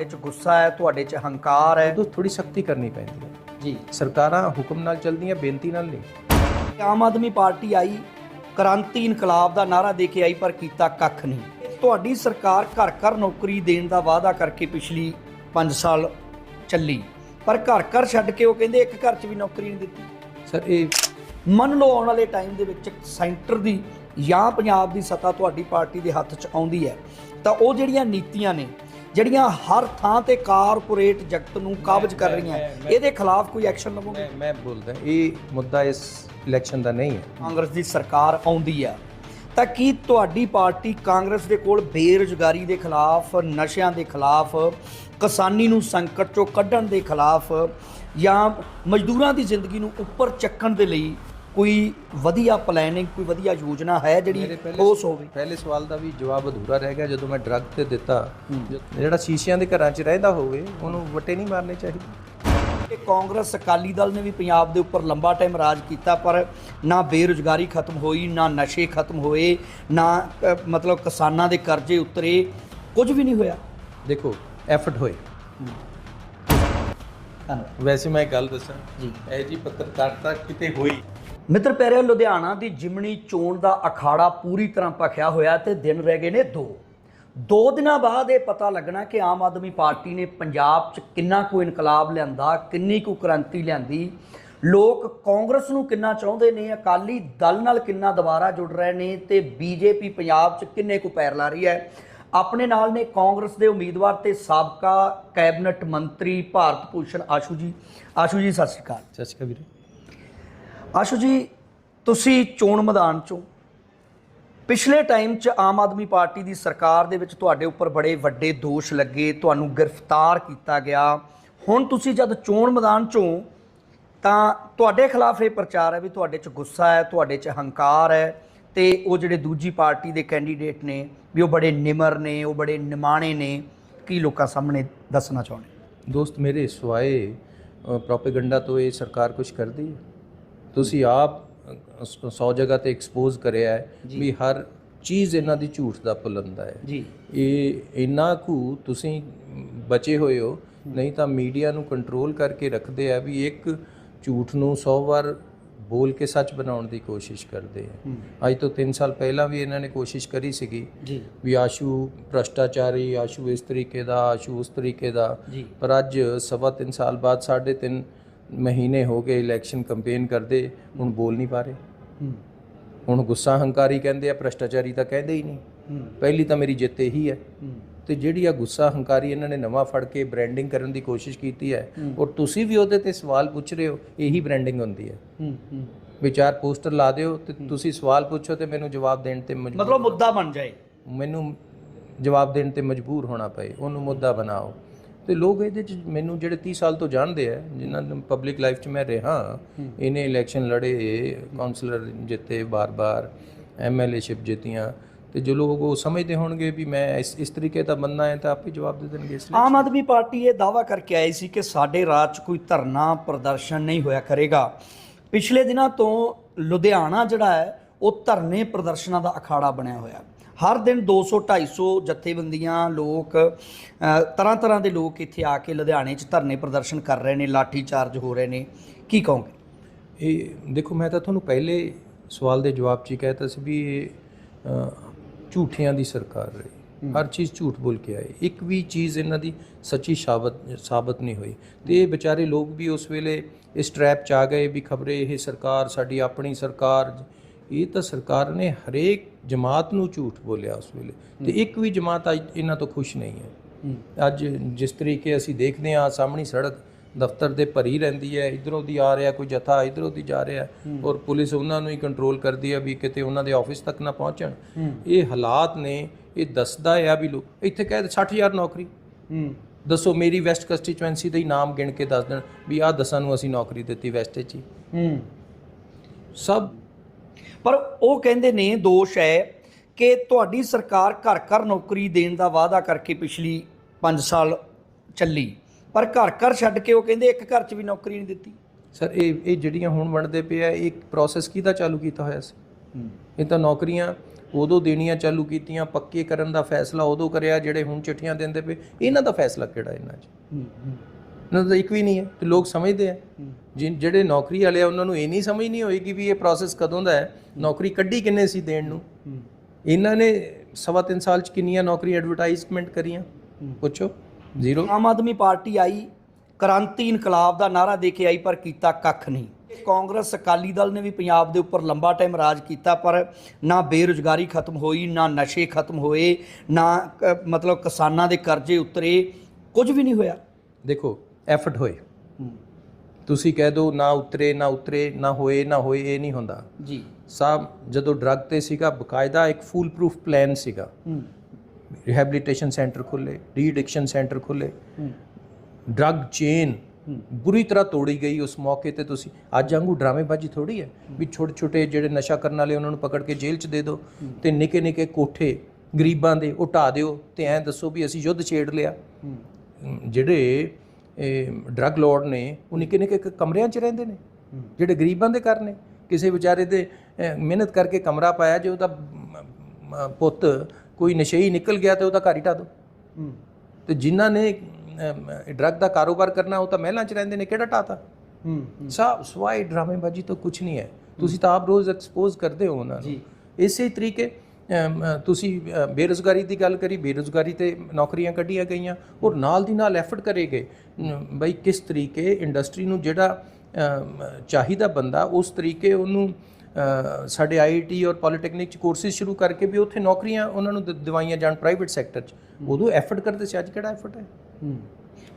ਤੁਹਾਡੇ 'ਚ ਗੁੱਸਾ ਹੈ ਤੁਹਾਡੇ 'ਚ ਹੰਕਾਰ ਹੈ। ਉਦੋਂ ਥੋੜੀ ਸਖਤੀ ਕਰਨੀ ਪੈਂਦੀ ਹੈ। ਜੀ। ਸਰਕਾਰਾਂ ਹੁਕਮ ਨਾਲ ਚੱਲਦੀਆਂ ਬੇਨਤੀ ਨਾਲ ਨਹੀਂ। ਆਮ ਆਦਮੀ ਪਾਰਟੀ ਆਈ ਕ੍ਰਾਂਤੀ ਇਨਕਲਾਬ ਦਾ ਨਾਰਾ ਦੇ ਕੇ ਆਈ ਪਰ ਕੀਤਾ ਕੱਖ ਨਹੀਂ। ਤੁਹਾਡੀ ਸਰਕਾਰ ਘਰ ਘਰ ਨੌਕਰੀ ਦੇਣ ਦਾ ਵਾਅਦਾ ਕਰਕੇ ਪਿਛਲੀ 5 ਸਾਲ ਚੱਲੀ। ਪਰ ਘਰ ਘਰ ਛੱਡ ਕੇ ਉਹ ਕਹਿੰਦੇ ਇੱਕ ਘਰ 'ਚ ਵੀ ਨੌਕਰੀ ਨਹੀਂ ਦਿੱਤੀ। ਸਰ ਇਹ ਮੰਨ ਲਓ ਆਉਣ ਵਾਲੇ ਟਾਈਮ ਦੇ ਵਿੱਚ ਸੈਂਟਰ ਦੀ ਜਾਂ ਪੰਜਾਬ ਦੀ ਸੱਤਾ ਤੁਹਾਡੀ ਪਾਰਟੀ ਦੇ ਹੱਥ 'ਚ ਆਉਂਦੀ ਹੈ ਤਾਂ ਉਹ ਜਿਹੜੀਆਂ ਨੀਤੀਆਂ ਨੇ ਜਿਹੜੀਆਂ ਹਰ ਥਾਂ ਤੇ ਕਾਰਪੋਰੇਟ ਜਗਤ ਨੂੰ ਕਾਬਜ ਕਰ ਰਹੀਆਂ। ਇਹਦੇ ਖਿਲਾਫ ਕੋਈ ਐਕਸ਼ਨ ਲਵੋਗੇ? ਮੈਂ ਬੋਲਦਾ ਇਹ ਮੁੱਦਾ ਇਸ ਇਲੈਕਸ਼ਨ ਦਾ ਨਹੀਂ ਹੈ। ਕਾਂਗਰਸ ਦੀ ਸਰਕਾਰ ਆਉਂਦੀ ਆ। ਤਾਂ ਕੀ ਤੁਹਾਡੀ ਪਾਰਟੀ ਕਾਂਗਰਸ ਦੇ ਕੋਲ ਬੇਰੁਜ਼ਗਾਰੀ ਦੇ ਖਿਲਾਫ ਨਸ਼ਿਆਂ ਦੇ ਖਿਲਾਫ ਕਿਸਾਨੀ ਨੂੰ ਸੰਕਟ ਚੋਂ ਕੱਢਣ ਦੇ ਖਿਲਾਫ ਜਾਂ ਮਜ਼ਦੂਰਾਂ ਦੀ ਜ਼ਿੰਦਗੀ ਨੂੰ ਉੱਪਰ ਚੱਕਣ ਦੇ ਲਈ ਕੋਈ ਵਧੀਆ ਪਲੈਨਿੰਗ ਕੋਈ ਵਧੀਆ ਯੋਜਨਾ ਹੈ ਜਿਹੜੀ ਠੋਸ ਹੋਵੇ? ਪਹਿਲੇ ਸਵਾਲ ਦਾ ਵੀ ਜਵਾਬ ਅਧੂਰਾ ਰਹਿ ਗਿਆ ਜਦੋਂ ਮੈਂ ਡਰੱਗ ਤੇ ਦਿੱਤਾ। ਜਿਹੜਾ ਸ਼ੀਸ਼ਿਆਂ ਦੇ ਘਰਾਂ 'ਚ ਰਹਿੰਦਾ ਹੋਵੇ ਉਹਨੂੰ ਵੱਟੇ ਨਹੀਂ ਮਾਰਨੇ ਚਾਹੀਦੇ। ਇਹ ਕਾਂਗਰਸ ਅਕਾਲੀ ਦਲ ਨੇ ਵੀ ਪੰਜਾਬ ਦੇ ਉੱਪਰ ਲੰਬਾ ਟਾਈਮ ਰਾਜ ਕੀਤਾ ਪਰ ਨਾ ਬੇਰੁਜ਼ਗਾਰੀ ਖਤਮ ਹੋਈ ਨਾ ਨਸ਼ੇ ਖਤਮ ਹੋਏ ਨਾ ਮਤਲਬ ਕਿਸਾਨਾਂ ਦੇ ਕਰਜ਼ੇ ਉਤਰੇ। ਕੁਝ ਵੀ ਨਹੀਂ ਹੋਇਆ। ਦੇਖੋ ਐਫਰਟ ਹੋਏ। ਵੈਸੇ ਮੈਂ ਗੱਲ ਦੱਸਾਂ। ਜੀ। ਇਹ ਜੀ ਪੱਤਰਕਾਰਤਾ ਕਿਤੇ ਹੋਈ। ਮਿੱਤਰ ਪਿਆਰਿਓ, ਲੁਧਿਆਣਾ ਦੀ ਜਿਮਣੀ ਚੋਣ ਦਾ ਅਖਾੜਾ ਪੂਰੀ ਤਰ੍ਹਾਂ ਭਖਿਆ ਹੋਇਆ ਤੇ ਦਿਨ ਰਹਿ ਗਏ ਨੇ ਦੋ। ਦੋ ਦਿਨਾਂ ਬਾਅਦ ਇਹ ਪਤਾ ਲੱਗਣਾ ਕਿ ਆਮ ਆਦਮੀ ਪਾਰਟੀ ਨੇ ਪੰਜਾਬ 'ਚ ਕਿੰਨਾ ਕੁ ਇਨਕਲਾਬ ਲਿਆਂਦਾ, ਕਿੰਨੀ ਕੁ ਕ੍ਰਾਂਤੀ ਲਿਆਂਦੀ। ਲੋਕ ਕਾਂਗਰਸ ਨੂੰ ਕਿੰਨਾ ਚਾਹੁੰਦੇ ਨੇ, ਅਕਾਲੀ ਦਲ ਨਾਲ ਕਿੰਨਾ ਦੁਬਾਰਾ ਜੁੜ ਰਹੇ ਨੇ ਤੇ ਬੀਜੇਪੀ ਪੰਜਾਬ 'ਚ ਕਿੰਨੇ ਕੁ ਪੈਰ ਲਾ ਰਹੀ ਹੈ? ਆਪਣੇ ਨਾਲ ਨੇ ਕਾਂਗਰਸ ਦੇ ਉਮੀਦਵਾਰ ਤੇ ਸਾਬਕਾ ਕੈਬਨਿਟ ਮੰਤਰੀ ਭਾਰਤ ਭੂਸ਼ਣ ਆਸ਼ੂ ਜੀ। ਆਸ਼ੂ ਜੀ, ਸਤਿ ਸ਼੍ਰੀ ਅਕਾਲ। ਸਤਿ ਸ਼੍ਰੀ ਅਕਾਲ ਵੀਰੇ। ਆਸ਼ੂ ਜੀ, ਤੁਸੀਂ ਚੋਣ ਮੈਦਾਨ ਚੋਂ ਪਿਛਲੇ ਟਾਈਮ 'ਚ ਆਮ ਆਦਮੀ ਪਾਰਟੀ ਦੀ ਸਰਕਾਰ ਦੇ ਵਿੱਚ ਤੁਹਾਡੇ ਉੱਪਰ ਬੜੇ ਵੱਡੇ ਦੋਸ਼ ਲੱਗੇ, ਤੁਹਾਨੂੰ ਗ੍ਰਿਫਤਾਰ ਕੀਤਾ ਗਿਆ। ਹੁਣ ਤੁਸੀਂ ਜਦ ਚੋਣ ਮੈਦਾਨ 'ਚੋਂ, ਤਾਂ ਤੁਹਾਡੇ ਖਿਲਾਫ ਇਹ ਪ੍ਰਚਾਰ ਹੈ ਵੀ ਤੁਹਾਡੇ 'ਚ ਗੁੱਸਾ ਹੈ, ਤੁਹਾਡੇ 'ਚ ਹੰਕਾਰ ਹੈ ਤੇ ਉਹ ਜਿਹੜੇ ਦੂਜੀ ਪਾਰਟੀ ਦੇ ਕੈਂਡੀਡੇਟ ਨੇ, ਵੀ ਉਹ ਬੜੇ ਨਿਮਰ ਨੇ, ਉਹ ਬੜੇ ਨਿਮਾਣੇ ਨੇ, ਕੀ ਲੋਕਾਂ ਸਾਹਮਣੇ ਦੱਸਣਾ ਚਾਹੁੰਦੇ? ਦੋਸਤ, ਮੇਰੇ ਸਵਾਏ ਪ੍ਰੋਪੇਗੈਂਡਾ ਤੋਂ ਇਹ ਸਰਕਾਰ ਕੁਝ ਕਰਦੀ ਹੈ? ਤੁਸੀਂ ਆਪ 100 ਜਗ੍ਹਾ ਤੇ ਐਕਸਪੋਜ਼ ਕਰਿਆ ਹੈ ਵੀ ਹਰ ਚੀਜ਼ ਇਹਨਾਂ ਦੀ ਝੂਠ ਦਾ ਪੁਲੰਦਾ ਹੈ। ਜੀ। ਇਹ ਇੰਨਾ ਕੁ ਤੁਸੀਂ ਬਚੇ ਹੋਏ ਹੋ ਨਹੀਂ ਤਾਂ ਮੀਡੀਆ ਨੂੰ ਕੰਟਰੋਲ ਕਰਕੇ ਰੱਖਦੇ ਆ ਵੀ ਇੱਕ ਝੂਠ ਨੂੰ 100 ਵਾਰ ਬੋਲ ਕੇ ਸੱਚ ਬਣਾਉਣ ਦੀ ਕੋਸ਼ਿਸ਼ ਕਰਦੇ ਆ। ਅੱਜ ਤੋਂ 3 ਸਾਲ ਪਹਿਲਾਂ ਵੀ ਇਹਨਾਂ ਨੇ ਕੋਸ਼ਿਸ਼ ਕਰੀ ਸੀਗੀ ਵੀ ਆਸ਼ੂ ਭ੍ਰਸ਼ਟਾਚਾਰੀ ਆਸ਼ੂ ਇਸ ਤਰੀਕੇ ਦਾ ਆਸ਼ੂ ਉਸ ਤਰੀਕੇ ਦਾ। ਪਰ ਅੱਜ ਸਵਾ ਤਿੰਨ ਸਾਲ ਬਾਅਦ ਸਾਢੇ ਤਿੰਨ ਮਹੀਨੇ ਹੋ ਗਏ ਇਲੈਕਸ਼ਨ ਕੈਂਪੇਨ ਕਰਦੇ ਹੁਣ ਬੋਲ ਨਹੀਂ ਪਾ ਰਹੇ। ਹੁਣ ਗੁੱਸਾ ਹੰਕਾਰੀ ਕਹਿੰਦੇ ਆ ਭ੍ਰਸ਼ਟਾਚਾਰੀ ਤਾਂ ਕਹਿੰਦੇ ਹੀ ਨਹੀਂ। ਪਹਿਲੀ ਤਾਂ ਮੇਰੀ ਜਿੱਤ ਇਹੀ ਹੈ। ਤੇ ਜਿਹੜੀ ਆ ਗੁੱਸਾ ਹੰਕਾਰੀ ਇਹਨਾਂ ਨੇ ਨਵਾਂ ਫੜ ਕੇ ਬ੍ਰਾਂਡਿੰਗ ਕਰਨ ਦੀ ਕੋਸ਼ਿਸ਼ ਕੀਤੀ ਹੈ ਔਰ ਤੁਸੀਂ ਵੀ ਉਹਦੇ ਤੇ ਸਵਾਲ ਪੁੱਛ ਰਹੇ ਹੋ ਇਹੀ ਬ੍ਰਾਂਡਿੰਗ ਹੁੰਦੀ ਹੈ। ਵਿਚਾਰ ਪੋਸਟਰ ਲਾ ਦਿਓ ਤੇ ਤੁਸੀਂ ਸਵਾਲ ਪੁੱਛੋ ਤੇ ਮੈਨੂੰ ਜਵਾਬ ਦੇਣ ਤੇ ਮਜਬੂਰ ਮਤਲਬ ਮੁੱਦਾ ਬਣ ਜਾਏ। ਮੈਨੂੰ ਜਵਾਬ ਦੇਣ ਤੇ ਮਜਬੂਰ ਹੋਣਾ ਪਏ ਉਹਨੂੰ ਮੁੱਦਾ ਬਣਾਓ। ਤੇ ਲੋਕ ਇਹਦੇ ਚ ਮੈਨੂੰ ਜਿਹੜੇ 30 ਸਾਲ ਤੋਂ ਜਾਣਦੇ ਆ ਜਿਨ੍ਹਾਂ ਨੂੰ ਪਬਲਿਕ ਲਾਈਫ ਚ ਮੈਂ ਰਿਹਾ ਇਹਨੇ ਇਲੈਕਸ਼ਨ ਲੜੇ ਕਾਉਂਸਲਰ ਜਿੱਤੇ ਬਾਰ-ਬਾਰ ਐਮਐਲਏਸ਼ਿਪ ਜਿੱਤੀਆਂ। ਤੇ ਜੋ ਲੋਕ ਉਹ ਸਮਝਦੇ ਹੋਣਗੇ ਵੀ ਮੈਂ ਇਸ ਇਸ ਤਰੀਕੇ ਦਾ ਬੰਦਾ ਹੈ ਤਾਂ ਆਪੇ ਜਵਾਬ ਦੇ ਦੇਣਗੇ ਇਸ ਲਈ ਆਮ ਆਦਮੀ ਪਾਰਟੀ ਇਹ ਦਾਵਾ ਕਰਕੇ ਆਈ ਸੀ ਕਿ ਸਾਡੇ ਰਾਜ 'ਚ ਕੋਈ ਧਰਨਾ ਪ੍ਰਦਰਸ਼ਨ ਨਹੀਂ ਹੋਇਆ ਕਰੇਗਾ। ਪਿਛਲੇ ਦਿਨਾਂ ਤੋਂ ਲੁਧਿਆਣਾ ਜਿਹੜਾ ਹੈ ਉਹ ਧਰਨੇ ਪ੍ਰਦਰਸ਼ਨਾਂ ਦਾ ਅਖਾੜਾ ਬਣਿਆ ਹੋਇਆ। ਹਰ ਦਿਨ 200 250 ਜਥੇਬੰਦੀਆਂ ਲੋਕ ਤਰ੍ਹਾਂ ਤਰ੍ਹਾਂ ਦੇ ਲੋਕ ਇੱਥੇ ਆ ਕੇ ਲੁਧਿਆਣੇ 'ਚ ਧਰਨੇ ਪ੍ਰਦਰਸ਼ਨ ਕਰ ਰਹੇ ਨੇ ਲਾਠੀ ਚਾਰਜ ਹੋ ਰਹੇ ਨੇ। ਕੀ ਕਹੋਗੇ? ਇਹ ਦੇਖੋ ਮੈਂ ਤਾਂ ਤੁਹਾਨੂੰ ਪਹਿਲੇ ਸਵਾਲ ਦੇ ਜਵਾਬ 'ਚ ਹੀ ਕਹਿਤਾ ਸੀ ਵੀ ਇਹ ਝੂਠਿਆਂ ਦੀ ਸਰਕਾਰ ਰਹੀ। ਹਰ ਚੀਜ਼ ਝੂਠ ਬੋਲ ਕੇ ਆਏ। ਇੱਕ ਵੀ ਚੀਜ਼ ਇਹਨਾਂ ਦੀ ਸੱਚੀ ਸਾਬਤ ਸਾਬਤ ਨਹੀਂ ਹੋਈ। ਤੇ ਇਹ ਵਿਚਾਰੇ ਲੋਕ ਵੀ ਉਸ ਵੇਲੇ ਇਸ ਟ੍ਰੈਪ 'ਚ ਆ ਗਏ ਵੀ ਖਬਰੇ ਇਹ ਸਰਕਾਰ ਸਾਡੀ ਆਪਣੀ ਸਰਕਾਰ ਇਹ ਤਾਂ ਸਰਕਾਰ ਨੇ ਹਰੇਕ ਜਮਾਤ ਨੂੰ ਝੂਠ ਬੋਲਿਆ ਉਸ ਵੇਲੇ। ਤੇ ਇੱਕ ਵੀ ਜਮਾਤ ਅੱਜ ਇਹਨਾਂ ਤੋਂ ਖੁਸ਼ ਨਹੀਂ ਹੈ। ਅੱਜ ਜਿਸ ਤਰੀਕੇ ਅਸੀਂ ਦੇਖਦੇ ਹਾਂ ਸਾਹਮਣੀ ਸੜਕ ਦਫ਼ਤਰ ਦੇ ਭਰੀ ਰਹਿੰਦੀ ਹੈ ਇਧਰੋਂ ਦੀ ਆ ਰਿਹਾ ਕੋਈ ਜਥਾ ਇਧਰੋਂ ਦੀ ਜਾ ਰਿਹਾ ਔਰ ਪੁਲਿਸ ਉਹਨਾਂ ਨੂੰ ਹੀ ਕੰਟਰੋਲ ਕਰਦੀ ਹੈ ਵੀ ਕਿਤੇ ਉਹਨਾਂ ਦੇ ਆਫਿਸ ਤੱਕ ਨਾ ਪਹੁੰਚਣ। ਇਹ ਹਾਲਾਤ ਨੇ ਇਹ ਦੱਸਦਾ ਹੈ ਵੀ ਲੋਕ ਇੱਥੇ ਕਹਿੰਦੇ 60000 ਨੌਕਰੀ। ਦੱਸੋ ਮੇਰੀ ਵੈਸਟ ਕੰਸਟੀਚੁਐਂਸੀ ਦੇ ਹੀ ਨਾਮ ਗਿਣ ਕੇ ਦੱਸ ਦੇਣ ਵੀ ਆਹ ਦਸਾਂ ਨੂੰ ਅਸੀਂ ਨੌਕਰੀ ਦਿੱਤੀ ਵੈਸਟ 'ਚ ਹੂੰ। ਸਭ ਪਰ ਉਹ ਕਹਿੰਦੇ ਨੇ ਦੋਸ਼ ਹੈ ਕਿ ਤੁਹਾਡੀ ਸਰਕਾਰ ਘਰ ਘਰ ਨੌਕਰੀ ਦੇਣ ਦਾ ਵਾਅਦਾ ਕਰਕੇ ਪਿਛਲੀ 5 ਸਾਲ ਚੱਲੀ। ਪਰ ਘਰ ਘਰ ਛੱਡ ਕੇ ਉਹ ਕਹਿੰਦੇ ਇੱਕ ਘਰ 'ਚ ਵੀ ਨੌਕਰੀ ਨਹੀਂ ਦਿੱਤੀ। ਸਰ ਇਹ ਇਹ ਜਿਹੜੀਆਂ ਹੁਣ ਵੰਡਦੇ ਪਏ ਆ ਇਹ ਪ੍ਰੋਸੈਸ ਕਿਹਦਾ ਚਾਲੂ ਕੀਤਾ ਹੋਇਆ ਸੀ? ਇਹ ਤਾਂ ਨੌਕਰੀਆਂ ਉਦੋਂ ਦੇਣੀਆਂ ਚਾਲੂ ਕੀਤੀਆਂ ਪੱਕੇ ਕਰਨ ਦਾ ਫੈਸਲਾ ਉਦੋਂ ਕਰਿਆ ਜਿਹੜੇ ਹੁਣ ਚਿੱਠੀਆਂ ਦਿੰਦੇ ਪਏ। ਇਹਨਾਂ ਦਾ ਫੈਸਲਾ ਕਿਹੜਾ ਇਹਨਾਂ 'ਚ? ਇਹਨਾਂ ਦਾ ਇੱਕ ਵੀ ਨਹੀਂ ਹੈ ਤੇ ਲੋਕ ਸਮਝਦੇ ਆ। ਜਿਨ ਜਿਹੜੇ ਨੌਕਰੀ ਵਾਲੇ ਆ ਉਹਨਾਂ ਨੂੰ ਇਹ ਨਹੀਂ ਸਮਝ ਨਹੀਂ ਹੋਏਗੀ ਵੀ ਇਹ ਪ੍ਰੋਸੈਸ ਕਦੋਂ ਦਾ ਹੈ ਨੌਕਰੀ ਕੱਢੀ ਕਿੰਨੇ ਸੀ ਦੇਣ ਨੂੰ? ਇਹਨਾਂ ਨੇ ਸਵਾ ਤਿੰਨ ਸਾਲ ਚ ਕਿੰਨੀਆਂ ਨੌਕਰੀ ਐਡਵਰਟਾਈਜ਼ਮੈਂਟ ਕਰੀਆਂ? ਪੁੱਛੋ। ਜ਼ੀਰੋ। ਆਮ ਆਦਮੀ ਪਾਰਟੀ ਆਈ ਕ੍ਰਾਂਤੀ ਇਨਕਲਾਬ ਦਾ ਨਾਰਾ ਦੇ ਕੇ ਆਈ ਪਰ ਕੀਤਾ ਕੱਖ ਨਹੀਂ। ਕਾਂਗਰਸ ਅਕਾਲੀ ਦਲ ਨੇ ਵੀ ਪੰਜਾਬ ਦੇ ਉੱਪਰ ਲੰਬਾ ਟਾਈਮ ਰਾਜ ਕੀਤਾ ਪਰ ਨਾ ਬੇਰੁਜ਼ਗਾਰੀ ਖਤਮ ਹੋਈ ਨਾ ਨਸ਼ੇ ਖਤਮ ਹੋਏ ਨਾ ਮਤਲਬ ਕਿਸਾਨਾਂ ਦੇ ਕਰਜ਼ੇ ਉਤਰੇ। ਕੁਝ ਵੀ ਨਹੀਂ ਹੋਇਆ। ਦੇਖੋ ਐਫਰਟ ਹੋਏ। ਤੁਸੀਂ ਕਹਿ ਦਿਓ ਨਾ ਉਤਰੇ ਨਾ ਉਤਰੇ ਨਾ ਹੋਏ ਨਾ ਹੋਏ ਇਹ ਨਹੀਂ ਹੁੰਦਾ। ਜੀ। ਸਾਹਿਬ ਜਦੋਂ ਡਰੱਗ ਤੇ ਸੀਗਾ ਬਕਾਇਦਾ ਇੱਕ ਫੂਲ ਪ੍ਰੂਫ ਪਲਾਨ ਸੀਗਾ। ਹੂੰ। ਰਿਹੈਬਿਲਿਟੇਸ਼ਨ ਸੈਂਟਰ ਖੁੱਲੇ ਰੀਐਡਿਕਸ਼ਨ ਸੈਂਟਰ ਖੁੱਲੇ ਹੂੰ। ਡਰੱਗ ਚੇਨ ਬੁਰੀ ਤਰ੍ਹਾਂ ਤੋੜੀ ਗਈ ਉਸ ਮੌਕੇ ਤੇ ਤੁਸੀਂ। ਅੱਜ ਵਾਂਗੂ ਡਰਾਮੇਬਾਜ਼ੀ ਥੋੜੀ ਹੈ ਵੀ ਛੋਟੇ ਛੋਟੇ ਜਿਹੜੇ ਨਸ਼ਾ ਕਰਨ ਵਾਲੇ ਉਹਨਾਂ ਨੂੰ ਪਕੜ ਕੇ ਜੇਲ੍ਹ 'ਚ ਦੇ ਦਿਓ ਤੇ ਨਿੱਕੇ ਨਿੱਕੇ ਕੋਠੇ ਗਰੀਬਾਂ ਦੇ ਢਾ ਦਿਓ ਤੇ ਐਂ ਦੱਸੋ ਵੀ ਅਸੀਂ ਯੁੱਧ ਛੇੜ ਲਿਆ। ਅਮ ਡਰੱਗ ਲੋਡ ਨੇ ਉਹ ਨਿੱਕੇ ਨਿੱਕੇ ਕਮਰਿਆਂ 'ਚ ਰਹਿੰਦੇ ਨੇ ਜਿਹੜੇ ਗਰੀਬਾਂ ਦੇ ਘਰ ਨੇ। ਕਿਸੇ ਵਿਚਾਰੇ ਦੇ ਮਿਹਨਤ ਕਰਕੇ ਕਮਰਾ ਪਾਇਆ ਜੇ ਉਹਦਾ ਪੁੱਤ ਕੋਈ ਨਸ਼ਈ ਨਿਕਲ ਗਿਆ ਤੇ ਉਹਦਾ ਘਰ ਹੀ ਢਾ ਹੂੰ। ਤੇ ਜਿਨ੍ਹਾਂ ਨੇ ਡਰੱਗ ਦਾ ਕਾਰੋਬਾਰ ਕਰਨਾ ਉਹ ਤਾਂ ਮਹਿਲਾਂ 'ਚ ਰਹਿੰਦੇ ਨੇ ਕਿਹੜਾ ਢਾਤਾ ਹੂੰ ਸਾ ਸਵਾਈ ਡਰਾਮੇਬਾਜ਼ੀ ਤਾਂ ਕੁਝ ਨਹੀਂ ਹੈ। ਤੁਸੀਂ ਤਾਂ ਆਪ ਰੋਜ਼ ਐਕਸਪੋਜ਼ ਕਰਦੇ ਹੋ ਉਹਨਾਂ ਨੂੰ। ਜੀ। ਇਸੇ ਤਰੀਕੇ ਤੁਸੀਂ ਬੇਰੁਜ਼ਗਾਰੀ ਦੀ ਗੱਲ ਕਰੀ ਬੇਰੁਜ਼ਗਾਰੀ ਤੇ ਨੌਕਰੀਆਂ ਕੱਢੀਆਂ ਗਈਆਂ ਔਰ ਨਾਲ ਦੀ ਨਾਲ ਐਫਰਟ ਕਰੇ ਗਏ। ਬਈ ਕਿਸ ਤਰੀਕੇ ਇੰਡਸਟਰੀ ਨੂੰ ਜਿਹੜਾ ਚਾਹੀਦਾ ਬੰਦਾ ਉਸ ਤਰੀਕੇ ਉਹਨੂੰ ਸਾਡੇ ਆਈਆਈਟੀ ਔਰ ਪੋਲੀਟੈਕਨਿਕ ਚ ਕੋਰਸਿਸ ਸ਼ੁਰੂ ਕਰਕੇ ਵੀ ਉੱਥੇ ਨੌਕਰੀਆਂ ਉਹਨਾਂ ਨੂੰ ਦਿਵਾਈਆਂ ਜਾਣ ਪ੍ਰਾਈਵੇਟ ਸੈਕਟਰ ਚ। ਉਦੋਂ ਐਫਰਟ ਕਰਦੇ ਸੀ ਅੱਜ ਕਿਹੜਾ ਐਫਰਟ ਹੈ? ਹੂੰ।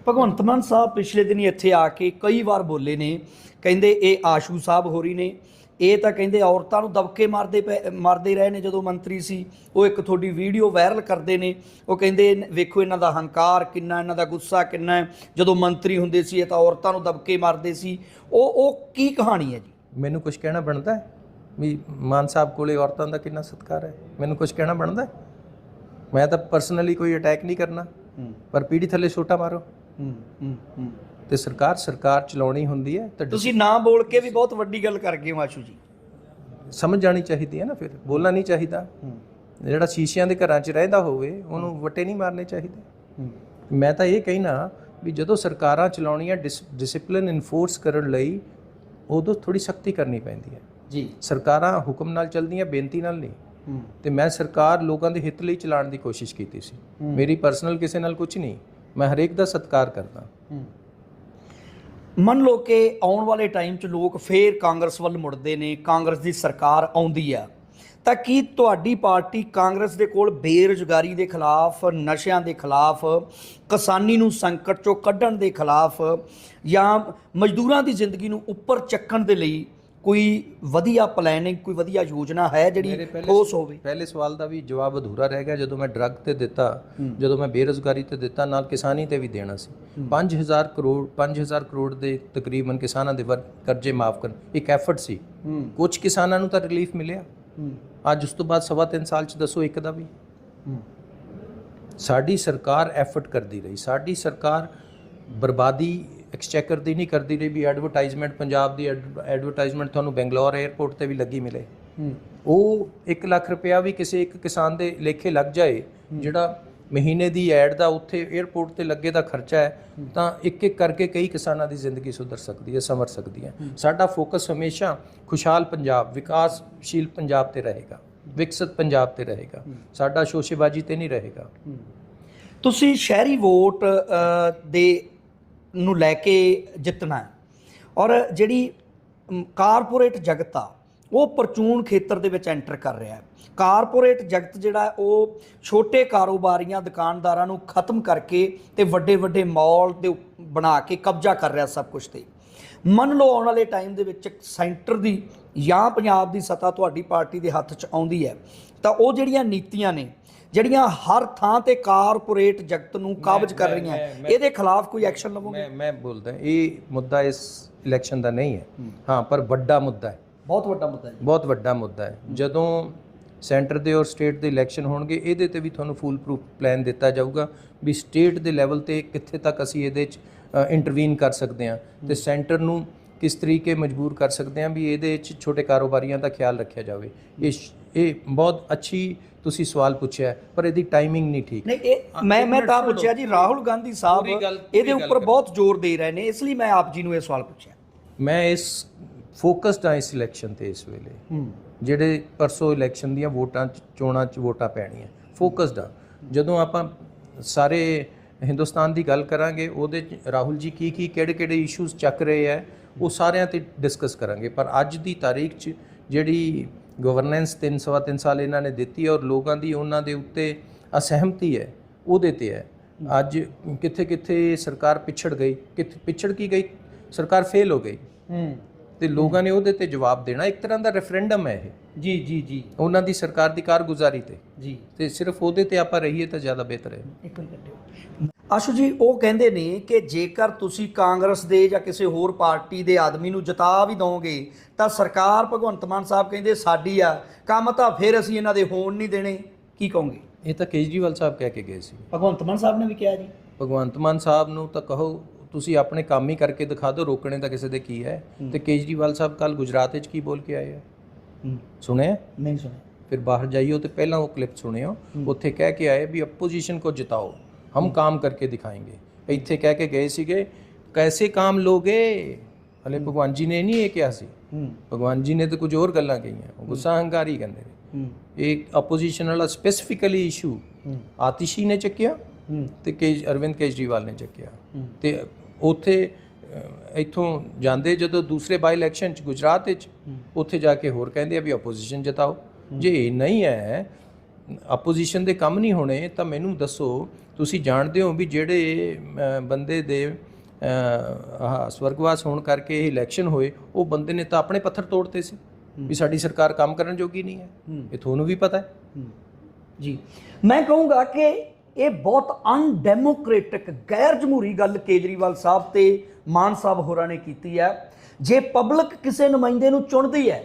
ਭਗਵੰਤ ਮਾਨ ਸਾਹਿਬ ਪਿਛਲੇ ਦਿਨੀ ਇੱਥੇ ਆ ਕੇ ਕਈ ਵਾਰ ਬੋਲੇ ਨੇ ਕਹਿੰਦੇ ਇਹ ਆਸ਼ੂ ਸਾਹਿਬ ਹੋਰੀ ਨੇ ਇਹ ਤਾਂ ਕਹਿੰਦੇ ਔਰਤਾਂ ਨੂੰ ਦਬਕੇ ਮਾਰਦੇ ਮਾਰਦੇ ਰਹੇ ਨੇ ਜਦੋਂ ਮੰਤਰੀ ਸੀ। ਉਹ ਇੱਕ ਤੁਹਾਡੀ ਵੀਡੀਓ ਵਾਇਰਲ ਕਰਦੇ ਨੇ। ਉਹ ਕਹਿੰਦੇ ਵੇਖੋ ਇਹਨਾਂ ਦਾ ਹੰਕਾਰ ਕਿੰਨਾ ਇਹਨਾਂ ਦਾ ਗੁੱਸਾ ਕਿੰਨਾ ਹੈ। ਜਦੋਂ ਮੰਤਰੀ ਹੁੰਦੇ ਸੀ ਇਹ ਤਾਂ ਔਰਤਾਂ ਨੂੰ ਦਬਕੇ ਮਾਰਦੇ ਸੀ। ਉਹ ਉਹ ਕੀ ਕਹਾਣੀ ਹੈ ਜੀ? ਮੈਨੂੰ ਕੁਝ ਕਹਿਣਾ ਬਣਦਾ ਹੈ? ਵੀ ਮਾਨ ਸਾਹਿਬ ਕੋਲੇ ਔਰਤਾਂ ਦਾ ਕਿੰਨਾ ਸਤਿਕਾਰ ਹੈ? ਮੈਨੂੰ ਕੁਝ ਕਹਿਣਾ ਬਣਦਾ ਮੈਂ ਤਾਂ ਪਰਸਨਲੀ ਕੋਈ ਅਟੈਕ ਨਹੀਂ ਕਰਨਾ। ਪਰ ਪੀੜੀ ਥੱਲੇ ਛੋਟਾ ਮਾਰੋ। ਹੂੰ ਹੂੰ ਹੂੰ। ਤੇ ਸਰਕਾਰ ਸਰਕਾਰ ਚਲਾਉਣੀ ਹੁੰਦੀ ਹੈ ਤਾਂ ਤੁਸੀਂ ਨਾ ਬੋਲ ਕੇ ਵੀ ਬਹੁਤ ਵੱਡੀ ਗੱਲ ਕਰ ਗਏ ਹੋ ਆਸ਼ੂ ਜੀ। ਸਮਝ ਜਾਣੀ ਚਾਹੀਦੀ ਹੈ ਨਾ ਫਿਰ ਬੋਲਣਾ ਨਹੀਂ ਚਾਹੀਦਾ। ਜਿਹੜਾ ਸ਼ੀਸ਼ਿਆਂ ਦੇ ਘਰਾਂ 'ਚ ਰਹਿੰਦਾ ਹੋਵੇ ਉਹਨੂੰ ਵੱਟੇ ਨਹੀਂ ਮਾਰਨੇ ਚਾਹੀਦੇ। ਮੈਂ ਤਾਂ ਇਹ ਕਹਿਣਾ ਵੀ ਜਦੋਂ ਸਰਕਾਰਾਂ ਚਲਾਉਣੀਆਂ ਡਿਸਪਲਿਨ ਇਨਫੋਰਸ ਕਰਨ ਲਈ ਉਦੋਂ ਥੋੜੀ ਸਖਤੀ ਕਰਨੀ ਪੈਂਦੀ ਹੈ। ਜੀ। ਸਰਕਾਰਾਂ ਹੁਕਮ ਨਾਲ ਚੱਲਦੀਆਂ ਬੇਨਤੀ ਨਾਲ ਨਹੀਂ। ਤੇ ਮੈਂ ਸਰਕਾਰ ਲੋਕਾਂ ਦੇ ਹਿੱਤ ਲਈ ਚਲਾਉਣ ਦੀ ਕੋਸ਼ਿਸ਼ ਕੀਤੀ ਸੀ। ਮੇਰੀ ਪਰਸਨਲ ਕਿਸੇ ਨਾਲ ਕੁਝ ਨਹੀਂ। ਮੈਂ ਹਰੇਕ ਦਾ ਸਤਿਕਾਰ ਕਰਦਾ। ਮੰਨ ਲਓ ਕਿ ਆਉਣ ਵਾਲੇ ਟਾਈਮ 'ਚ ਲੋਕ ਫੇਰ ਕਾਂਗਰਸ ਵੱਲ ਮੁੜਦੇ ਨੇ, ਕਾਂਗਰਸ ਦੀ ਸਰਕਾਰ ਆਉਂਦੀ ਆ। ਤਾਂ ਕੀ ਤੁਹਾਡੀ ਪਾਰਟੀ ਕਾਂਗਰਸ ਦੇ ਕੋਲ ਬੇਰੁਜ਼ਗਾਰੀ ਦੇ ਖਿਲਾਫ, ਨਸ਼ਿਆਂ ਦੇ ਖਿਲਾਫ, ਕਿਸਾਨੀ ਨੂੰ ਸੰਕਟ 'ਚੋਂ ਕੱਢਣ ਦੇ ਖਿਲਾਫ ਜਾਂ ਮਜ਼ਦੂਰਾਂ ਦੀ ਜ਼ਿੰਦਗੀ ਨੂੰ ਉੱਪਰ ਚੱਕਣ ਦੇ ਲਈ ਕੋਈ ਵਧੀਆ ਪਲੈਨਿੰਗ ਕੋਈ ਵਧੀਆ ਯੋਜਨਾ ਹੈ ਜਿਹੜੀ ਠੋਸ ਹੋਵੇ? ਪਹਿਲੇ ਸਵਾਲ ਦਾ ਵੀ ਜਵਾਬ ਅਧੂਰਾ ਰਹਿ ਗਿਆ। ਜਦੋਂ ਮੈਂ ਡਰੱਗ ਤੇ ਦਿੱਤਾ ਜਦੋਂ ਮੈਂ ਬੇਰੁਜ਼ਗਾਰੀ ਤੇ ਦਿੱਤਾ ਨਾਲ ਕਿਸਾਨੀ ਤੇ ਵੀ ਦੇਣਾ ਸੀ। 5000 ਕਰੋੜ 5000 ਕਰੋੜ ਦੇ ਤਕਰੀਬਨ ਕਿਸਾਨਾਂ ਦੇ ਕਰਜ਼ੇ ਮਾਫ ਕਰਨ ਇੱਕ ਐਫਰਟ ਸੀ। ਕੁਝ ਕਿਸਾਨਾਂ ਨੂੰ ਤਾਂ ਰਿਲੀਫ ਮਿਲਿਆ। ਅੱਜ ਉਸ ਤੋਂ ਬਾਅਦ ਸਵਾ ਤਿੰਨ ਸਾਲ ਚ ਦੱਸੋ ਇੱਕ ਦਾ ਵੀ। ਸਾਡੀ ਸਰਕਾਰ ਐਫਰਟ ਕਰਦੀ ਰਹੀ। ਸਾਡੀ ਸਰਕਾਰ ਬਰਬਾਦੀ ਐਕਸਚੈਕਰ ਦੀ ਨਹੀਂ ਕਰਦੀ ਰਹੀ ਵੀ ਐਡਵਰਟਾਈਜ਼ਮੈਂਟ ਪੰਜਾਬ ਦੀ ਐਡਵਰਟਾਈਜ਼ਮੈਂਟ ਤੁਹਾਨੂੰ ਬੰਗਲੌਰ 에ਅਰਪੋਰਟ ਤੇ ਵੀ ਲੱਗੀ ਮਿਲੇ। ਉਹ 1 ਲੱਖ ਰੁਪਇਆ ਵੀ ਕਿਸੇ ਇੱਕ ਕਿਸਾਨ ਦੇ ਲੇਖੇ ਲੱਗ ਜਾਏ ਜਿਹੜਾ ਮਹੀਨੇ ਦੀ ਐਡ ਦਾ ਉੱਥੇ 에ਅਰਪੋਰਟ ਤੇ ਲੱਗੇ ਦਾ ਖਰਚਾ ਹੈ ਤਾਂ ਇੱਕ ਇੱਕ ਕਰਕੇ ਕਈ ਕਿਸਾਨਾਂ ਦੀ ਜ਼ਿੰਦਗੀ ਸੁਧਰ ਸਕਦੀ ਹੈ ਸੰਵਰ ਸਕਦੀ ਹੈ। ਸਾਡਾ ਫੋਕਸ ਹਮੇਸ਼ਾ ਖੁਸ਼ਹਾਲ ਪੰਜਾਬ ਵਿਕਾਸਸ਼ੀਲ ਪੰਜਾਬ ਤੇ ਰਹੇਗਾ ਵਿਕਸਿਤ ਪੰਜਾਬ ਤੇ ਰਹੇਗਾ। ਸਾਡਾ ਸ਼ੋਸ਼ੇਬਾਜ਼ੀ ਤੇ ਨਹੀਂ ਰਹੇਗਾ। ਤੁਸੀਂ ਸ਼ਹਿਰੀ ਵੋਟ ਦੇ ਨੂੰ ਲੈ ਕੇ ਜਿੱਤਣਾ ਹੈ। ਔਰ ਜਿਹੜੀ ਕਾਰਪੋਰੇਟ ਜਗਤ ਆ, ਉਹ ਪਰਚੂਨ ਖੇਤਰ ਦੇ ਵਿੱਚ ਐਂਟਰ ਕਰ ਰਿਹਾ ਹੈ। ਕਾਰਪੋਰੇਟ ਜਗਤ ਜਿਹੜਾ ਉਹ ਛੋਟੇ ਕਾਰੋਬਾਰੀਆਂ, ਦੁਕਾਨਦਾਰਾਂ ਨੂੰ ਖਤਮ ਕਰਕੇ ਤੇ ਵੱਡੇ ਵੱਡੇ ਮਾਲ ਦੇ ਉਪ- ਬਣਾ ਕੇ ਕਬਜ਼ਾ ਕਰ ਰਿਹਾ ਸਭ ਕੁਝ ਤੇ। ਮੰਨ ਲਓ ਆਉਣ ਵਾਲੇ ਟਾਈਮ ਦੇ ਵਿੱਚ ਸੈਂਟਰ ਦੀ ਜਾਂ ਪੰਜਾਬ ਦੀ ਸੱਤਾ ਤੁਹਾਡੀ ਪਾਰਟੀ ਦੇ ਹੱਥ 'ਚ ਆਉਂਦੀ ਹੈ, ਤਾਂ ਉਹ ਜਿਹੜੀਆਂ ਨੀਤੀਆਂ ਨੇ ਜਿਹੜੀਆਂ ਹਰ ਥਾਂ ਤੇ ਕਾਰਪੋਰੇਟ ਜਗਤ ਨੂੰ ਕਾਬਜ ਕਰ ਰਹੀਆਂ ਇਹਦੇ ਖਿਲਾਫ ਕੋਈ ਐਕਸ਼ਨ ਲਵੋਗੇ? ਮੈਂ ਮੈਂ ਬੋਲਦਾ ਇਹ ਮੁੱਦਾ ਇਸ ਇਲੈਕਸ਼ਨ ਦਾ ਨਹੀਂ ਹੈ। ਹਾਂ। ਪਰ ਵੱਡਾ ਮੁੱਦਾ ਹੈ। ਬਹੁਤ ਵੱਡਾ ਮੁੱਦਾ ਹੈ ਬਹੁਤ ਵੱਡਾ ਮੁੱਦਾ ਹੈ। ਜਦੋਂ ਸੈਂਟਰ ਦੇ ਔਰ ਸਟੇਟ ਦੇ ਇਲੈਕਸ਼ਨ ਹੋਣਗੇ ਇਹਦੇ ਤੇ ਵੀ ਤੁਹਾਨੂੰ ਫੁੱਲ ਪ੍ਰੂਫ ਪਲਾਨ ਦਿੱਤਾ ਜਾਊਗਾ ਵੀ ਸਟੇਟ ਦੇ ਲੈਵਲ ਤੇ ਕਿੱਥੇ ਤੱਕ ਅਸੀਂ ਇਹਦੇ 'ਚ ਇੰਟਰਵੀਨ ਕਰ ਸਕਦੇ ਹਾਂ ਤੇ ਸੈਂਟਰ ਨੂੰ ਕਿਸ ਤਰੀਕੇ ਮਜਬੂਰ ਕਰ ਸਕਦੇ ਹਾਂ ਵੀ ਇਹਦੇ 'ਚ ਛੋਟੇ ਕਾਰੋਬਾਰੀਆਂ ਦਾ ਖਿਆਲ ਰੱਖਿਆ ਜਾਵੇ। ਇਹ ਇਹ ਬਹੁਤ ਅੱਛੀ ਤੁਸੀਂ ਸਵਾਲ ਪੁੱਛਿਆ ਪਰ ਇਹਦੀ ਟਾਈਮਿੰਗ ਨਹੀਂ ਠੀਕ। ਨਹੀਂ ਇਹ ਮੈਂ ਮੈਂ ਤਾਂ ਪੁੱਛਿਆ ਜੀ ਰਾਹੁਲ ਗਾਂਧੀ ਸਾਹਿਬ ਇਹਦੇ ਉੱਪਰ। ਬਹੁਤ ਜ਼ੋਰ ਦੇ ਰਹੇ ਨੇ ਇਸ ਲਈ ਮੈਂ ਆਪ ਜੀ ਨੂੰ ਇਹ ਸਵਾਲ ਪੁੱਛਿਆ। ਮੈਂ ਇਸ ਫੋਕਸਡ ਆ ਇਸ ਇਲੈਕਸ਼ਨ ਤੇ ਇਸ ਵੇਲੇ। ਜਿਹੜੇ ਪਰਸੋਂ ਇਲੈਕਸ਼ਨ ਦੀਆਂ ਵੋਟਾਂ 'ਚ ਚੋਣਾਂ 'ਚ ਵੋਟਾਂ ਪੈਣੀਆਂ ਫੋਕਸਡ ਆ ਜਦੋਂ ਆਪਾਂ ਸਾਰੇ ਹਿੰਦੁਸਤਾਨ ਦੀ ਗੱਲ ਕਰਾਂਗੇ ਉਹਦੇ 'ਚ ਰਾਹੁਲ ਜੀ ਕੀ ਕੀ ਕਿਹੜੇ ਕਿਹੜੇ ਇਸ਼ੂਜ਼ ਚੱਕ ਰਹੇ ਆ ਉਹ ਸਾਰਿਆਂ ਤੇ ਡਿਸਕਸ ਕਰਾਂਗੇ। ਪਰ ਅੱਜ ਦੀ ਤਾਰੀਖ 'ਚ ਜਿਹੜੀ ਗਵਰਨੈਂਸ 3 ਸਵਾ ਤਿੰਨ ਸਾਲ ਇਹਨਾਂ ਨੇ ਦਿੱਤੀ ਔਰ ਲੋਕਾਂ ਦੀ ਉਹਨਾਂ ਦੇ ਉੱਤੇ ਅਸਹਿਮਤੀ ਹੈ ਉਹਦੇ ਤੇ ਹੈ। ਅੱਜ ਕਿੱਥੇ ਕਿੱਥੇ ਸਰਕਾਰ ਪਿਛੜ ਗਈ ਕਿੱਥੇ ਪਿਛੜ ਕੀ ਗਈ? ਸਰਕਾਰ ਫੇਲ ਹੋ ਗਈ। ਤੇ ਲੋਕਾਂ ਨੇ ਉਹਦੇ ਤੇ ਜਵਾਬ ਦੇਣਾ। ਇੱਕ ਤਰ੍ਹਾਂ ਦਾ ਰੈਫਰੈਂਡਮ ਹੈ ਇਹ। ਜੀ ਜੀ ਜੀ। ਉਹਨਾਂ ਦੀ ਸਰਕਾਰ ਦੀ ਕਾਰਗੁਜ਼ਾਰੀ ਤੇ। ਜੀ। ਤੇ ਸਿਰਫ ਉਹਦੇ ਤੇ ਆਪਾਂ ਰਹੀਏ ਤਾਂ ਜ਼ਿਆਦਾ ਬਿਹਤਰ ਹੈ। ਆਸ਼ੂ ਜੀ ਉਹ ਕਹਿੰਦੇ ਨੇ ਕਿ ਜੇਕਰ ਤੁਸੀਂ ਕਾਂਗਰਸ ਦੇ ਜਾਂ ਕਿਸੇ ਹੋਰ ਪਾਰਟੀ ਦੇ ਆਦਮੀ ਨੂੰ ਜਿਤਾ ਵੀ ਦੋਗੇ ਤਾਂ ਸਰਕਾਰ ਭਗਵੰਤ ਮਾਨ ਸਾਹਿਬ ਕਹਿੰਦੇ ਸਾਡੀ ਆ ਕੰਮ ਤਾਂ ਫਿਰ ਅਸੀਂ ਇਹਨਾਂ ਦੇ ਹੋਣ ਨਹੀਂ ਦੇਣੇ। ਕੀ ਕਹੋਗੇ? ਇਹ ਤਾਂ ਕੇਜਰੀਵਾਲ ਸਾਹਿਬ ਕਹਿ ਕੇ ਗਏ ਸੀ। ਭਗਵੰਤ ਮਾਨ ਸਾਹਿਬ ਨੇ ਵੀ ਕਿਹਾ ਜੀ। ਭਗਵੰਤ ਮਾਨ ਸਾਹਿਬ ਨੂੰ ਤਾਂ ਕਹੋ ਤੁਸੀਂ ਆਪਣੇ ਕੰਮ ਹੀ ਕਰਕੇ ਦਿਖਾ ਦਿਓ ਰੋਕਣੇ ਤਾਂ ਕਿਸੇ ਦੇ ਕੀ ਹੈ। ਤੇ ਕੇਜਰੀਵਾਲ ਸਾਹਿਬ ਕੱਲ ਗੁਜਰਾਤ ਵਿੱਚ ਕੀ ਬੋਲ ਕੇ ਆਏ ਆ? ਸੁਣਿਆ? ਨਹੀਂ ਸੁਣਿਆ। ਫਿਰ ਬਾਹਰ ਜਾਈਓ ਤੇ ਪਹਿਲਾਂ ਉਹ ਕਲਿੱਪ ਸੁਣਿਓ। ਉੱਥੇ ਕਹਿ ਕੇ ਆਏ ਵੀ ਅਪੋਜੀਸ਼ਨ ਕੋ ਜਿਤਾਓ। ਹਮ ਕੰਮ ਕਰਕੇ ਦਿਖਾएंगे ਇੱਥੇ ਕਹਿ ਕੇ ਗਏ ਸੀਗੇ ਕੈਸੇ ਕੰਮ ਲੋਗੇ ਹਲੇ ਭਗਵਾਨ ਜੀ ਨੇ ਨਹੀਂ ਇਹ ਕਿਹਾ ਸੀ ਭਗਵਾਨ ਜੀ ਨੇ ਤਾਂ ਕੁਝ ਹੋਰ ਗੱਲਾਂ ਕਹੀਆਂ ਗੁੱਸਾ ਹੰਕਾਰੀ ਕਹਿੰਦੇ ਨੇ ਇਹ ਆਪੋਜੀਸ਼ਨ ਵਾਲਾ ਸਪੈਸੀਫਿਕਲੀ ਇਸ਼ੂ ਆਤਿਸ਼ੀ ਨੇ ਚੱਕਿਆ ਤੇ ਕੇਜ ਅਰਵਿੰਦ ਕੇਜਰੀਵਾਲ ਨੇ ਚੱਕਿਆ। ਤੇ ਉੱਥੇ ਇੱਥੋਂ ਜਾਂਦੇ ਜਦੋਂ ਦੂਸਰੇ ਬਾਈ ਇਲੈਕਸ਼ਨ ਚ ਗੁਜਰਾਤ ਵਿੱਚ ਉੱਥੇ ਜਾ ਕੇ ਹੋਰ ਕਹਿੰਦੇ ਆ ਵੀ ਆਪੋਜੀਸ਼ਨ ਜਿਤਾਓ ਜੇ ਇਹ ਨਹੀਂ ਹੈ ਆਪੋਜੀਸ਼ਨ ਦੇ ਕੰਮ ਨਹੀਂ ਹੋਣੇ ਤਾਂ ਮੈਨੂੰ ਦੱਸੋ ਤੁਸੀਂ ਜਾਣਦੇ ਹੋ ਵੀ ਜਿਹੜੇ ਬੰਦੇ ਦੇ ਆਹ ਸਵਰਗਵਾਸ ਹੋਣ ਕਰਕੇ ਇਹ ਇਲੈਕਸ਼ਨ ਹੋਏ ਉਹ ਬੰਦੇ ਨੇ ਤਾਂ ਆਪਣੇ ਪੱਥਰ ਤੋੜਤੇ ਸੀ ਵੀ ਸਾਡੀ ਸਰਕਾਰ ਕੰਮ ਕਰਨ ਜੋਗੀ ਨਹੀਂ ਹੈ। ਇਹ ਤੁਹਾਨੂੰ ਵੀ ਪਤਾ ਹੈ। ਜੀ। ਮੈਂ ਕਹੂੰਗਾ ਕਿ ਇਹ ਬਹੁਤ ਅਨਡੈਮੋਕ੍ਰੈਟਿਕ ਗੈਰ ਜਮਹੂਰੀ ਗੱਲ ਕੇਜਰੀਵਾਲ ਸਾਹਿਬ ਤੇ ਮਾਨ ਸਾਹਿਬ ਹੋਰਾਂ ਨੇ ਕੀਤੀ ਹੈ। ਜੇ ਪਬਲਿਕ ਕਿਸੇ ਨੁਮਾਇੰਦੇ ਨੂੰ ਚੁਣਦੀ ਹੈ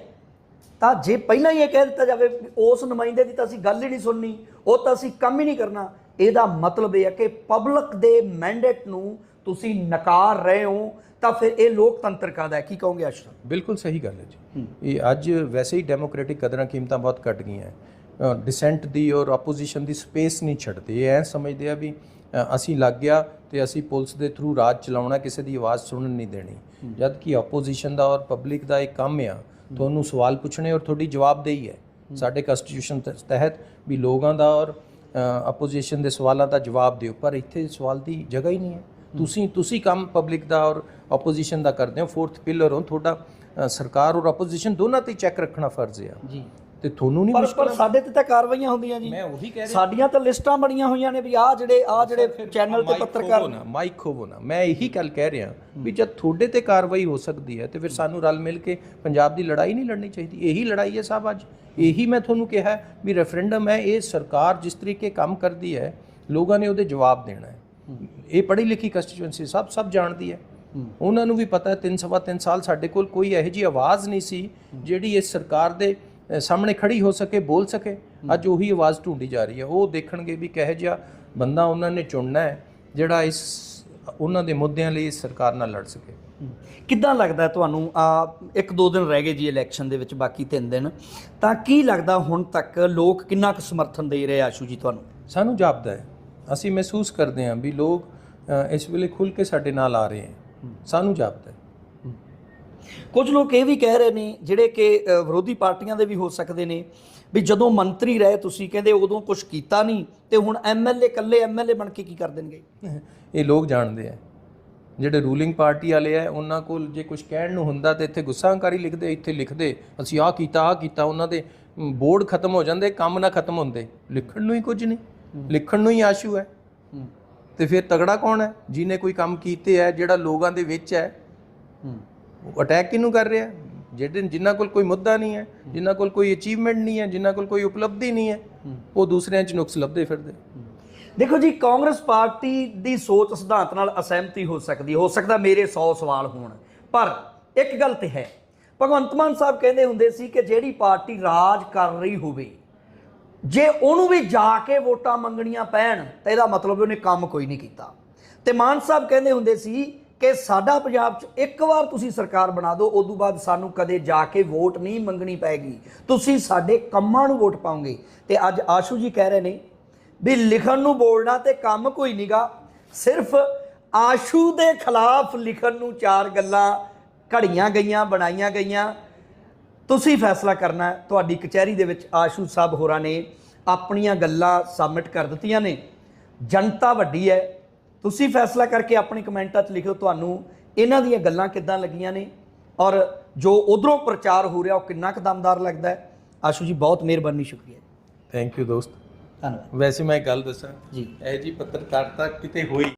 ਤਾਂ ਜੇ ਪਹਿਲਾਂ ਹੀ ਇਹ ਕਹਿ ਦਿੱਤਾ ਜਾਵੇ ਉਸ ਨੁਮਾਇੰਦੇ ਦੀ ਤਾਂ ਅਸੀਂ ਗੱਲ ਹੀ ਨਹੀਂ ਸੁਣਨੀ ਉਹ ਤਾਂ ਅਸੀਂ ਕੰਮ ਹੀ ਨਹੀਂ ਕਰਨਾ। ਇਹਦਾ ਮਤਲਬ ਇਹ ਹੈ ਕਿ ਪਬਲਿਕ ਦੇ ਮੈਂਡੇਟ ਨੂੰ ਤੁਸੀਂ ਨਕਾਰ ਰਹੇ ਹੋ ਤਾਂ ਫਿਰ ਇਹ ਲੋਕਤੰਤਰ ਕਾਹਦਾ ਹੈ? ਕੀ ਕਹੋਗੇ ਅਸ਼ਰਫ ਬਿਲਕੁਲ ਸਹੀ ਗੱਲ ਹੈ ਜੀ। ਇਹ ਅੱਜ ਵੈਸੇ ਹੀ ਡੈਮੋਕ੍ਰੈਟਿਕ ਕਦਰਾਂ ਕੀਮਤਾਂ ਬਹੁਤ ਘਟ ਗਈਆਂ ਡਿਸੈਂਟ ਦੀ ਔਰ ਆਪੋਜੀਸ਼ਨ ਦੀ ਸਪੇਸ ਨਹੀਂ ਛੱਡਦੇ। ਇਹ ਐ ਸਮਝਦੇ ਆ ਵੀ ਅਸੀਂ ਲੱਗ ਗਿਆ ਤੇ ਅਸੀਂ ਪੁਲਿਸ ਦੇ ਥਰੂ ਰਾਜ ਚਲਾਉਣਾ ਕਿਸੇ ਦੀ ਆਵਾਜ਼ ਸੁਣਨ ਨਹੀਂ ਦੇਣੀ। ਜਦ ਕਿ ਆਪੋਜੀਸ਼ਨ ਦਾ ਔਰ ਪਬਲਿਕ ਦਾ ਇੱਕ ਕੰਮ ਆ ਤੁਹਾਨੂੰ ਸਵਾਲ ਪੁੱਛਣੇ ਔਰ ਤੁਹਾਡੀ ਜਵਾਬਦੇਹੀ ਹੈ। ਸਾਡੇ ਕਨਸਟੀਟਿਊਸ਼ਨ ਤਹਿਤ ਵੀ ਲੋਕਾਂ ਦਾ ਔਰ ਆਪੋਜੀਸ਼ਨ ਦੇ ਸਵਾਲਾਂ ਦਾ ਜਵਾਬ ਦਿਓ, ਪਰ ਇੱਥੇ ਸਵਾਲ ਦੀ ਜਗ੍ਹਾ ਹੀ ਨਹੀਂ ਹੈ। ਤੁਸੀਂ ਤੁਸੀਂ ਕੰਮ ਪਬਲਿਕ ਦਾ ਔਰ ਆਪੋਜੀਸ਼ਨ ਦਾ ਕਰਦੇ ਹੋ ਫੋਰਥ ਪਿਲਰ ਹੋ, ਤੁਹਾਡਾ ਸਰਕਾਰ ਔਰ ਆਪੋਜੀਸ਼ਨ ਦੋਨਾਂ ਤੇ ਚੈੱਕ ਰੱਖਣਾ ਫਰਜ਼ ਹੈ ਜੀ। ਤੇ ਤੁਹਾਨੂੰ ਨਹੀਂ ਪਰ ਮੁਸ਼ਕਲ ਪਰ ਸਾਡੇ ਤੇ ਤਾਂ ਕਾਰਵਾਈਆਂ ਹੁੰਦੀਆਂ ਜੀ। ਮੈਂ ਉਹੀ ਕਹਿ ਰਿਹਾ। ਸਾਡੀਆਂ ਤਾਂ ਲਿਸਟਾਂ ਬਣੀਆਂ ਹੋਈਆਂ ਨੇ ਵੀ ਆਹ ਜਿਹੜੇ ਆਹ ਜਿਹੜੇ ਚੈਨਲ ਤੇ ਪੱਤਰਕਾਰ ਨਾ ਮਾਈਕ ਖੋਵੋ ਨਾ। ਮੈਂ ਇਹੀ ਗੱਲ ਕਹਿ ਰਿਹਾ ਵੀ ਜਦ ਤੁਹਾਡੇ ਤੇ ਕਾਰਵਾਈ ਹੋ ਸਕਦੀ ਹੈ ਤੇ ਫਿਰ ਸਾਨੂੰ ਰਲ ਮਿਲ ਕੇ ਪੰਜਾਬ ਦੀ ਲੜਾਈ ਨਹੀਂ ਲੜਨੀ ਚਾਹੀਦੀ। ਇਹੀ ਲੜਾਈ ਹੈ ਸਾਹਿਬ ਅੱਜ। ਇਹੀ ਮੈਂ ਤੁਹਾਨੂੰ ਕਿਹਾ ਵੀ ਰੈਫਰੈਂਡਮ ਹੈ ਇਹ ਸਰਕਾਰ ਜਿਸ ਤਰੀਕੇ ਕੰਮ ਕਰਦੀ ਹੈ ਲੋਕਾਂ ਨੇ ਉਹਦੇ ਜਵਾਬ ਦੇਣਾ ਹੈ। ਇਹ ਪੜ੍ਹੀ ਲਿਖੀ ਕਨਸਟੀਟੂਐਂਸੀ ਸਭ ਸਭ ਜਾਣਦੀ ਹੈ। ਉਹਨਾਂ ਨੂੰ ਵੀ ਪਤਾ ਹੈ ਤਿੰਨ ਸਵਾ ਤਿੰਨ ਸਾਲ ਸਾਡੇ ਕੋਲ ਕੋਈ ਇਹੋ ਜੀ ਆਵਾਜ਼ ਨਹੀਂ ਸੀ ਜਿਹੜੀ ਇਸ ਸਰਕਾਰ ਦੇ ਸਾਹਮਣੇ ਖੜੀ ਹੋ ਸਕੇ ਬੋਲ ਸਕੇ। ਅੱਜ ਉਹੀ ਆਵਾਜ਼ ਢੂੰਡੀ ਜਾ ਰਹੀ ਹੈ। ਉਹ ਦੇਖਣਗੇ ਵੀ ਕਿਹੋ ਜਿਹਾ ਬੰਦਾ ਉਹਨਾਂ ਨੇ ਚੁਣਨਾ ਹੈ ਜਿਹੜਾ ਇਸ ਉਹਨਾਂ ਦੇ ਮੁੱਦਿਆਂ ਲਈ ਸਰਕਾਰ ਨਾਲ ਲੜ ਸਕੇ। ਕਿੱਦਾਂ ਲੱਗਦਾ ਤੁਹਾਨੂੰ? ਆ ਇੱਕ ਦੋ ਦਿਨ ਰਹਿ ਗਏ ਜੀ ਇਲੈਕਸ਼ਨ ਦੇ ਵਿੱਚ ਬਾਕੀ ਤਿੰਨ ਦਿਨ। ਤਾਂ ਕੀ ਲੱਗਦਾ ਹੁਣ ਤੱਕ ਲੋਕ ਕਿੰਨਾ ਕੁ ਸਮਰਥਨ ਦੇ ਰਹੇ ਆਸ਼ੂ ਜੀ ਤੁਹਾਨੂੰ? ਸਾਨੂੰ ਜਾਪਦਾ ਹੈ। ਅਸੀਂ ਮਹਿਸੂਸ ਕਰਦੇ ਹਾਂ ਵੀ ਲੋਕ ਇਸ ਵੇਲੇ ਖੁੱਲ ਕੇ ਸਾਡੇ ਨਾਲ ਆ ਰਹੇ ਹਨ ਸਾਨੂੰ ਜਾਪਦਾ ਹੈ। ਕੁਝ ਲੋਕ ਇਹ ਵੀ ਕਹਿ ਰਹੇ ਨੇ ਜਿਹੜੇ ਕਿ ਵਿਰੋਧੀ ਪਾਰਟੀਆਂ ਦੇ ਵੀ ਹੋ ਸਕਦੇ ਨੇ ਵੀ ਜਦੋਂ ਮੰਤਰੀ ਰਹੇ ਤੁਸੀਂ ਕਹਿੰਦੇ ਉਦੋਂ ਕੁਝ ਕੀਤਾ ਨਹੀਂ ਤੇ ਹੁਣ ਐਮਐਲਏ ਇਕੱਲੇ ਐਮਐਲਏ ਬਣ ਕੇ ਕੀ ਕਰ ਦੇਣਗੇ? ਇਹ ਲੋਕ ਜਾਣਦੇ ਆ। ਜਿਹੜੇ ਰੂਲਿੰਗ ਪਾਰਟੀ ਵਾਲੇ ਆ ਉਹਨਾਂ ਕੋਲ ਜੇ ਕੁਝ ਕਹਿਣ ਨੂੰ ਹੁੰਦਾ ਤੇ ਇੱਥੇ ਗੁੱਸਾ ਹੰਕਾਰੀ ਲਿਖਦੇ ਇੱਥੇ ਲਿਖਦੇ ਅਸੀਂ ਆਹ ਕੀਤਾ ਆਹ ਕੀਤਾ ਉਹਨਾਂ ਦੇ ਬੋਰਡ ਖਤਮ ਹੋ ਜਾਂਦੇ ਕੰਮ ਨਾ ਖਤਮ ਹੁੰਦੇ। ਲਿਖਣ ਨੂੰ ਹੀ ਕੁਝ ਨਹੀਂ। ਲਿਖਣ ਨੂੰ ਹੀ ਆਸ਼ੂ ਹੈ। ਤੇ ਫਿਰ ਤਗੜਾ ਕੌਣ ਹੈ? ਜਿਹਨੇ ਕੋਈ ਕੰਮ ਕੀਤੇ ਹੈ ਜਿਹੜਾ ਲੋਕਾਂ ਦੇ ਵਿੱਚ ਹੈ। ਅਟੈਕ ਕਿਹਨੂੰ ਕਰ ਰਿਹਾ? ਜਿਹੜੇ ਜਿਨ੍ਹਾਂ ਕੋਲ ਕੋਈ ਮੁੱਦਾ ਨਹੀਂ ਹੈ, ਜਿਨ੍ਹਾਂ ਕੋਲ ਕੋਈ ਅਚੀਵਮੈਂਟ ਨਹੀਂ ਹੈ, ਜਿਨ੍ਹਾਂ ਕੋਲ ਕੋਈ ਉਪਲਬਧੀ ਨਹੀਂ ਹੈ, ਉਹ ਦੂਸਰਿਆਂ 'ਚ ਨੁਕਸ ਲੱਭਦੇ ਫਿਰਦੇ। ਦੇਖੋ ਜੀ, ਕਾਂਗਰਸ ਪਾਰਟੀ ਦੀ ਸੋਚ ਸਿਧਾਂਤ ਨਾਲ ਅਸਹਿਮਤੀ ਹੋ ਸਕਦੀ, ਹੋ ਸਕਦਾ ਮੇਰੇ 100 ਸਵਾਲ ਹੋਣ। ਪਰ ਇੱਕ ਗੱਲ ਤੇ ਹੈ, ਭਗਵੰਤ ਮਾਨ ਸਾਹਿਬ ਕਹਿੰਦੇ ਹੁੰਦੇ ਸੀ ਕਿ ਜਿਹੜੀ ਪਾਰਟੀ ਰਾਜ ਕਰ ਰਹੀ ਹੋਵੇ, ਜੇ ਉਹਨੂੰ ਵੀ ਜਾ ਕੇ ਵੋਟਾਂ ਮੰਗਣੀਆਂ ਪੈਣ, ਤਾਂ ਇਹਦਾ ਮਤਲਬ ਉਹਨੇ ਕੰਮ ਕੋਈ ਨਹੀਂ ਕੀਤਾ। ਤੇ ਮਾਨ ਸਾਹਿਬ ਕਹਿੰਦੇ ਹੁੰਦੇ ਸੀ ਕਿ ਸਾਡਾ ਪੰਜਾਬ 'ਚ ਇੱਕ ਵਾਰ ਤੁਸੀਂ ਸਰਕਾਰ ਬਣਾ ਦਿਓ ਤੋਂ ਬਾਅਦ ਸਾਨੂੰ ਕਦੇ ਜਾ ਕੇ ਵੋਟ ਨਹੀਂ ਮੰਗਣੀ ਪੈਗੀ। ਤੁਸੀਂ ਸਾਡੇ ਕੰਮਾਂ ਨੂੰ ਵੋਟ ਪਾਓਗੇ। ਤੇ ਅੱਜ ਆਸ਼ੂ ਜੀ ਕਹਿ ਰਹੇ ਨੇ ਵੀ ਲਿਖਣ ਨੂੰ ਬੋਲਣਾ ਤੇ ਕੰਮ ਕੋਈ ਨਹੀਂਗਾ ਸਿਰਫ ਆਸ਼ੂ ਦੇ ਖਿਲਾਫ ਲਿਖਣ ਨੂੰ ਚਾਰ ਗੱਲਾਂ ਘੜੀਆਂ ਗਈਆਂ, ਬਣਾਈਆਂ ਗਈਆਂ। ਤੁਸੀਂ ਫੈਸਲਾ ਕਰਨਾ ਤੁਹਾਡੀ ਕਚਹਿਰੀ ਦੇ ਵਿੱਚ ਆਸ਼ੂ ਸਾਹਿਬ ਹੋਰਾਂ ਨੇ ਆਪਣੀਆਂ ਗੱਲਾਂ ਸਬਮਿਟ ਕਰ ਦਿੱਤੀਆਂ ਨੇ। ਜਨਤਾ ਵੱਡੀ ਹੈ। ਤੁਸੀਂ ਫੈਸਲਾ ਕਰਕੇ ਆਪਣੇ ਕਮੈਂਟਾਂ 'ਚ ਲਿਖੋ ਤੁਹਾਨੂੰ ਇਹਨਾਂ ਦੀਆਂ ਗੱਲਾਂ ਕਿੱਦਾਂ ਲੱਗੀਆਂ ਨੇ ਔਰ ਜੋ ਉਧਰੋਂ ਪ੍ਰਚਾਰ ਹੋ ਰਿਹਾ ਉਹ ਕਿੰਨਾ ਕੁ ਦਮਦਾਰ ਲੱਗਦਾ ਹੈ। ਆਸ਼ੂ ਜੀ ਬਹੁਤ ਮਿਹਰਬਾਨੀ ਸ਼ੁਕਰੀਆ। ਥੈਂਕ ਯੂ ਦੋਸਤ। ਧੰਨਵਾਦ। ਵੈਸੇ ਮੈਂ ਗੱਲ ਦੱਸਾਂ। ਜੀ। ਇਹ ਜੀ ਪੱਤਰਕਾਰਤਾ ਕਿਤੇ ਹੋਈ